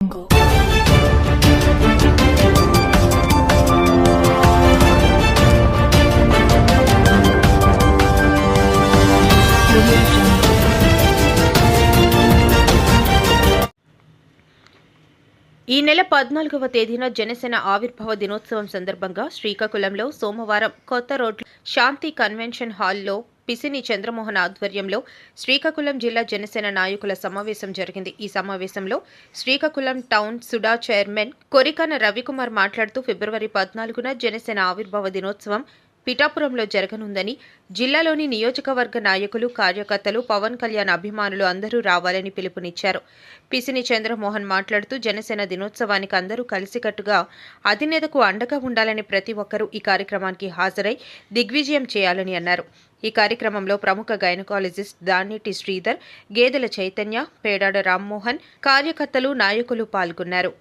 能够。ఈ నెల పద్నాలుగవ తేదీన జనసేన ఆవిర్భావ దినోత్సవం సందర్భంగా శ్రీకాకుళంలో సోమవారం కొత్త రోడ్ శాంతి కన్వెన్షన్ హాల్లో పిసిని చంద్రమోహన్ ఆధ్వర్యంలో శ్రీకాకుళం జిల్లా జనసేన నాయకుల సమావేశం జరిగింది. ఈ సమావేశంలో శ్రీకాకుళం టౌన్ సుడా చైర్మన్ కొరికన రవికుమార్ మాట్లాడుతూ ఫిబ్రవరి పద్నాలుగున జనసేన ఆవిర్భావ దినోత్సవం పిఠాపురంలో జరగనుందని జిల్లాలోని నియోజకవర్గ నాయకులు కార్యకర్తలు పవన్ కళ్యాణ్ అభిమానులు అందరూ రావాలని పిలుపునిచ్చారు. పిసిని చంద్రమోహన్ మాట్లాడుతూ జనసేన దినోత్సవానికి అందరూ కలిసికట్టుగా అధినేతకు అండగా ఉండాలని ప్రతి ఒక్కరూ ఈ కార్యక్రమానికి హాజరై దిగ్విజయం చేయాలని అన్నారు. ఈ కార్యక్రమంలో ప్రముఖ గైనకాలజిస్ట్ దానిటి శ్రీధర్ గేదెల చైతన్య పేడాడ రామ్మోహన్ కార్యకర్తలు నాయకులు పాల్గొన్నారు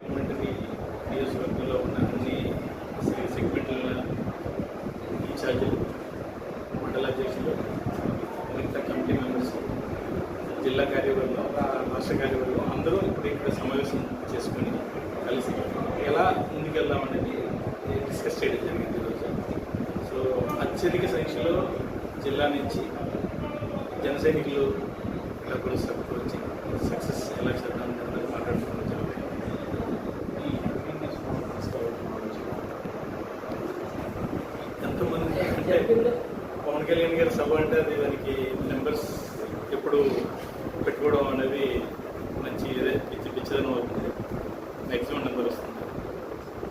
పార్లమెంటరీ నియోజకవర్గంలో ఉన్న అన్ని సె- సెగ్మెంట్ల ఇన్ఛార్జీలు మండల అధ్యక్షులు మిగతా కమిటీ మెంబర్స్ జిల్లా కార్యవర్గం రాష్ట్ర కార్యవర్గం అందరూ ఇప్పుడు ఇక్కడ సమావేశం చేసుకొని కలిసి ఎలా ముందుకెళ్దామనేది డిస్కస్ చేయడం జరిగింది ఈరోజు. సో అత్యధిక సంఖ్యలో జిల్లా నుంచి జన సైనికులు ఇలా కూడా సభకు వచ్చి సక్సెస్ ఎలా చేద్దాం అనేది మాట్లాడుకోవడం జరిగింది ఎంతమంది అంటే పవన్ కళ్యాణ్ గారి సభ అంటే అది దానికి నెంబర్స్ ఎప్పుడు పెట్టుకోవడం అనేది మంచి ఇదే పిచ్చి పిచ్చిదనం అవుతుంది. మ్యాక్సిమం నెంబర్ వస్తుంది.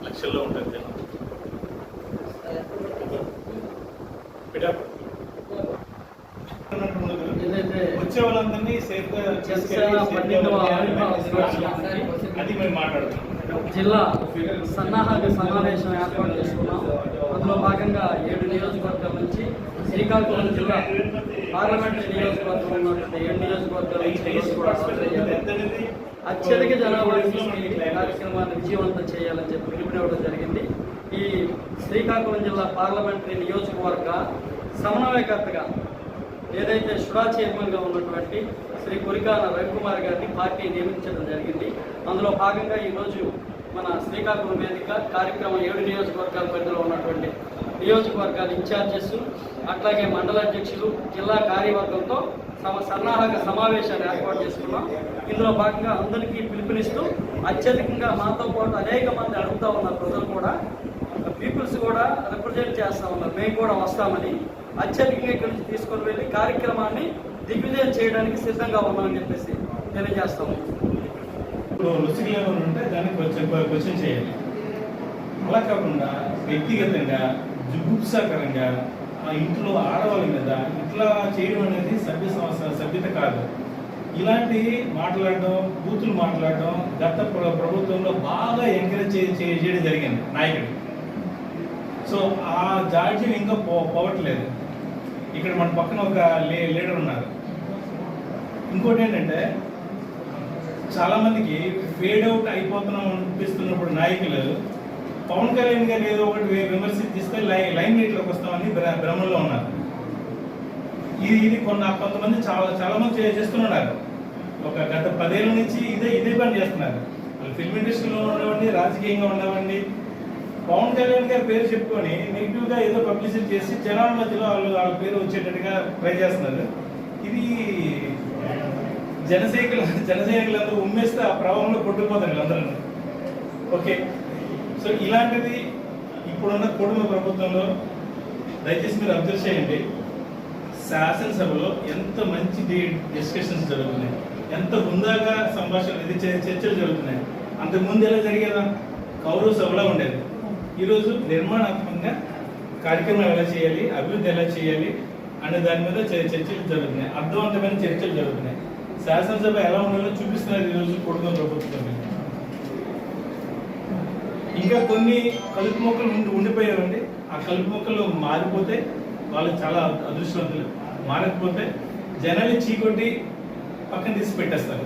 లక్షల్లో ఉంటుంది జనం. వచ్చే వాళ్ళందరినీ అది మేము మాట్లాడుతున్నాం జిల్లా సన్నాహక సమావేశం ఏర్పాటు చేసుకున్నాం. అందులో భాగంగా ఏడు నియోజకవర్గాల నుంచి శ్రీకాకుళం జిల్లా పార్లమెంటరీ నియోజకవర్గం ఉన్నటువంటి ఏడు అత్యధిక జనాభా ఈ కార్యక్రమాన్ని విజయవంతం చేయాలని చెప్పి పిలుపునివ్వడం జరిగింది. ఈ శ్రీకాకుళం జిల్లా పార్లమెంటరీ నియోజకవర్గ సమన్వయకర్తగా ఏదైతే షుడా చైర్మన్గా ఉన్నటువంటి శ్రీ కొరికాన రవికుమార్ గారిని పార్టీ నియమించడం జరిగింది. అందులో భాగంగా ఈరోజు మన శ్రీకాకుళం వేదిక కార్యక్రమం ఏడు నియోజకవర్గాల పరిధిలో ఉన్నటువంటి నియోజకవర్గాల ఇన్ఛార్జెస్ అట్లాగే మండల అధ్యక్షులు జిల్లా కార్యవర్గంతో తమ సన్నాహక సమావేశాన్ని ఏర్పాటు చేసుకున్నాం. ఇందులో భాగంగా అందరికీ పిలుపునిస్తూ అత్యధికంగా మాతో పాటు అనేక మంది అడుగుతా ఉన్న ప్రజలు కూడా పీపుల్స్ కూడా రిప్రజెంట్ చేస్తా ఉన్నారు. మేము కూడా వస్తామని అత్యధికంగా ఇక్కడి నుంచి తీసుకొని వెళ్ళి కార్యక్రమాన్ని దిగ్విజయం చేయడానికి సిద్ధంగా ఉన్నామని చెప్పేసి తెలియజేస్తాము ఇప్పుడు రుచికి ఏమైనా ఉంటే దాన్ని కొంచెం క్వశ్చన్ చేయాలి. అలా కాకుండా వ్యక్తిగతంగా జుగుప్సాకరంగా ఆ ఇంట్లో ఆడవాళ్ళ మీద ఇట్లా చేయడం అనేది సభ్య సంస్థ సభ్యత కాదు. ఇలాంటి మాట్లాడడం బూతులు మాట్లాడడం గత ప్ర- ప్రభుత్వంలో బాగా ఎంకరేజ్ చేయడం జరిగింది నాయకుడు. సో ఆ జాడ్యం ఇంకా పో పోవట్లేదు. ఇక్కడ మన పక్కన ఒక లే లీడర్ ఉన్నారు. ఇంకోటి ఏంటంటే చాలామందికి ఫేడ్ అవుట్ అయిపోతున్నాం అనిపిస్తున్నప్పుడు నాయకులు పవన్ కళ్యాణ్ గారు ఏదో ఒకటి విమర్శిస్తే లైన్ లైన్ రేట్లోకి వస్తామని భ్రమంలో ఉన్నారు. ఇది ఇది కొన్ని కొంతమంది చాలా చాలా మంది చేస్తున్నారు ఒక గత పదేళ్ళ నుంచి ఇదే ఇదే పని చేస్తున్నారు. వాళ్ళు ఫిల్మ్ ఇండస్ట్రీలో ఉండవండి రాజకీయంగా ఉండవండి పవన్ కళ్యాణ్ గారి పేరు చెప్పుకొని నెగిటివ్గా ఏదో పబ్లిసిటీ చేసి జనాల మధ్యలో వాళ్ళు వాళ్ళ పేరు వచ్చేటట్టుగా ట్రై చేస్తున్నారు. ఇది జనసైకులు జనసైనికులందరూ ఉమ్మేస్తే ఆ ప్రవాహంలో కొట్టుకుపోతారు వీళ్ళందరూ. ఓకే. సో ఇలాంటిది ఇప్పుడున్న కుటుంబ ప్రభుత్వంలో దయచేసి మీరు అబ్జర్వ్ చేయండి. శాసనసభలో ఎంత మంచి డిస్కషన్స్ జరుగుతున్నాయి. ఎంత హుందాగా సంభాషణ ఇది చర్చలు జరుగుతున్నాయి. అంతకుముందు ఎలా జరిగేదా? కౌరవ సభలో ఉండేది. ఈరోజు నిర్మాణాత్మకంగా కార్యక్రమం ఎలా చేయాలి అభివృద్ధి ఎలా చేయాలి అనే దాని మీద చ- చర్చలు జరుగుతున్నాయి. అర్థవంతమైన చర్చలు జరుగుతున్నాయి. శాసనసభ ఎలా ఉండాలో చూపిస్తున్నారు ఈరోజు కుటుంబ ప్రభుత్వం. ఇంకా కొన్ని కలుపు మొక్కలు ఉండి ఉండిపోయారండి ఆ కలుపు మొక్కలు మారిపోతే వాళ్ళు చాలా అదృష్టవంతులు మారకపోతే జనాలు చీకొట్టి పక్కన తీసి పెట్టేస్తారు.